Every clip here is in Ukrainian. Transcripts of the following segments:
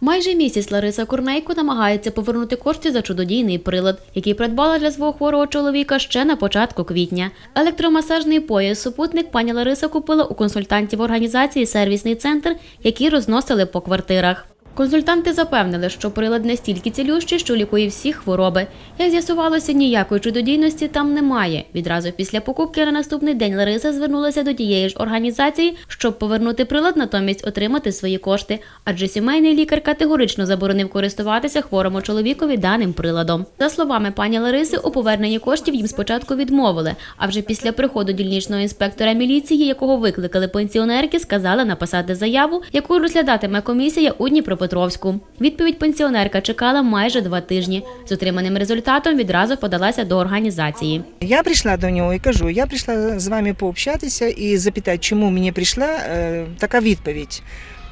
Майже місяць Лариса Курнейко намагається повернути кошти за чудодійний прилад, який придбала для свого хворого чоловіка ще на початку квітня. Електромасажний пояс супутник пані Лариса купила у консультантів організації Сервісний центр, які розносили по квартирах. Консультанти запевнили, що прилад настільки цілющий, що лікує всі хвороби. Як з'ясувалося, ніякої чудодійності там немає. Відразу після покупки на наступний день Лариса звернулася до тієї ж організації, щоб повернути прилад, натомість отримати свої кошти. Адже сімейний лікар категорично заборонив користуватися хворому чоловікові даним приладом. За словами пані Лариси, у поверненні коштів їм спочатку відмовили. А вже після приходу дільничного інспектора міліції, якого викликали пенсіонерки, сказали написати заяву, яку розглядатиме комісія у Дніпропетровську. Відповідь пенсіонерка чекала майже два тижні. З отриманим результатом відразу подалася до організації. Я прийшла до нього і кажу, я прийшла з вами пообщатися і запитати, чому мені прийшла е, така відповідь.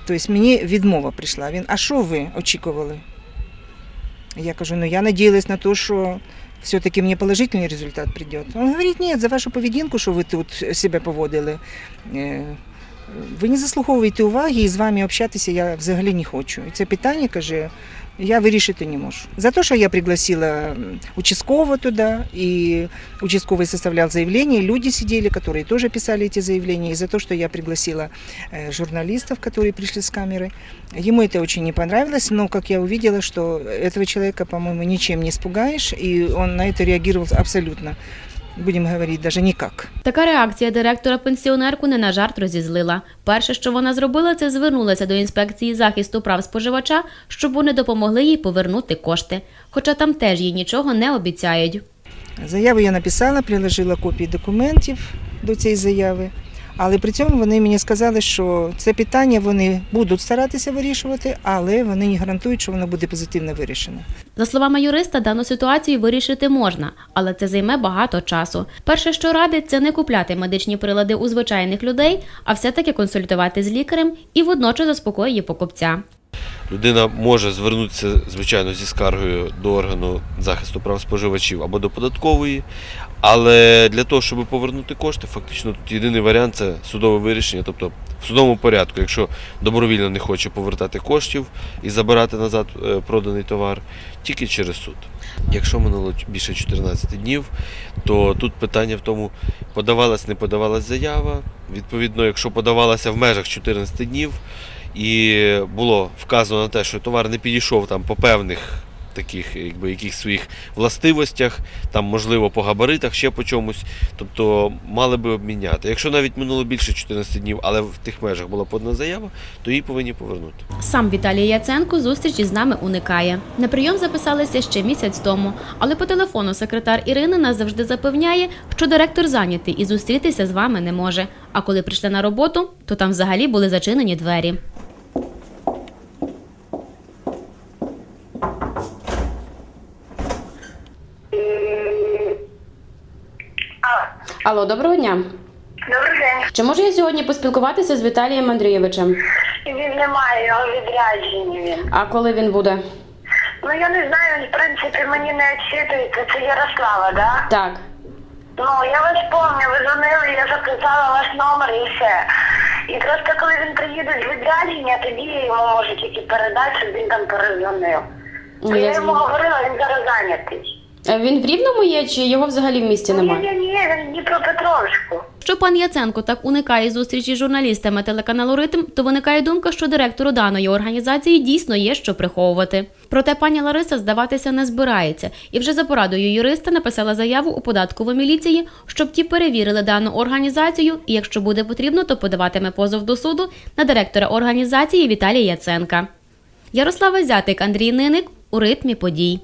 Тобто мені відмова прийшла. Він, а що ви очікували? Я кажу, ну я надіялась на те, що все-таки мені положительний результат прийде. Він говорить, ні, за вашу поведінку, що ви тут себе поводили. е, Ви не заслуговуєте уваги і з вами общатися я взагалі не хочу. І це питання, каже, я вирішити не можу. За те, що я пригласила м, участкового туда, и участковый составлял заявление, люди сидели, которые тоже писали эти заявления, и за то, что я пригласила э, журналистов, которые пришли с камеры. Ему это очень не понравилось, но как я увидела, что этого человека, по-моему, ничем не испугаешь, и он на это реагировал абсолютно, будем говорить, даже никак. Така реакція директора пенсіонерку не на жарт розізлила. Перше, що вона зробила, це звернулася до інспекції захисту прав споживача, щоб вони допомогли їй повернути кошти. Хоча там теж їй нічого не обіцяють. Заяву я написала, приложила копії документів до цієї заяви. Але при цьому вони мені сказали, що це питання вони будуть старатися вирішувати, але вони не гарантують, що воно буде позитивно вирішено. За словами юриста, дану ситуацію вирішити можна, але це займе багато часу. Перше, що радить, це не купляти медичні прилади у звичайних людей, а все-таки консультувати з лікарем і водночас заспокоює покупця. Людина може звернутися, звичайно, зі скаргою до органу захисту прав споживачів або до податкової, але для того, щоб повернути кошти, фактично тут єдиний варіант це судове вирішення, тобто в судовому порядку, якщо добровільно не хоче повертати коштів і забирати назад е, проданий товар, тільки через суд. Якщо минуло більше 14 днів, то тут питання в тому, подавалась, не подавалась заява. Відповідно, якщо подавалася в межах 14 днів, і було вказано на те, що товар не підійшов там по певних таких, якби яких своїх властивостях, там можливо по габаритах, ще по чомусь, тобто мали би обміняти. Якщо навіть минуло більше 14 днів, але в тих межах була подана заява, то її повинні повернути. Сам Віталій Яценко зустрічі з нами уникає. На прийом записалися ще місяць тому, але по телефону секретар Ірина нас завжди запевняє, що директор зайнятий і зустрітися з вами не може. А коли прийшли на роботу, то там взагалі були зачинені двері. Алло, доброго дня. Добрий день. Чи можу я сьогодні поспілкуватися з Віталієм Андрійовичем? Він немає, його відряджені він. А коли він буде? Ну я не знаю, в принципі, мені не відчитується. Це Ярослава, да? Так. Ну, я вас пам'ятаю, ви дзвонили, я записала ваш номер і все. І просто коли він приїде з відрядження, тоді я йому можу тільки передати, щоб він там перезвонив. Ну, Бо я я йому зрозуміла. говорила, він зараз зайнятий. Він в Рівному є, чи його взагалі в місті Ні, немає? ні, ні, він в Дніпропетровську. Що пан Яценко так уникає зустрічі з журналістами телеканалу Ритм, то виникає думка, що директору даної організації дійсно є що приховувати. Проте пані Лариса здаватися не збирається і вже за порадою юриста написала заяву у податкову міліції, щоб ті перевірили дану організацію, і якщо буде потрібно, то подаватиме позов до суду на директора організації Віталія Яценка. Ярослава Зятик, Андрій Ниник у ритмі подій.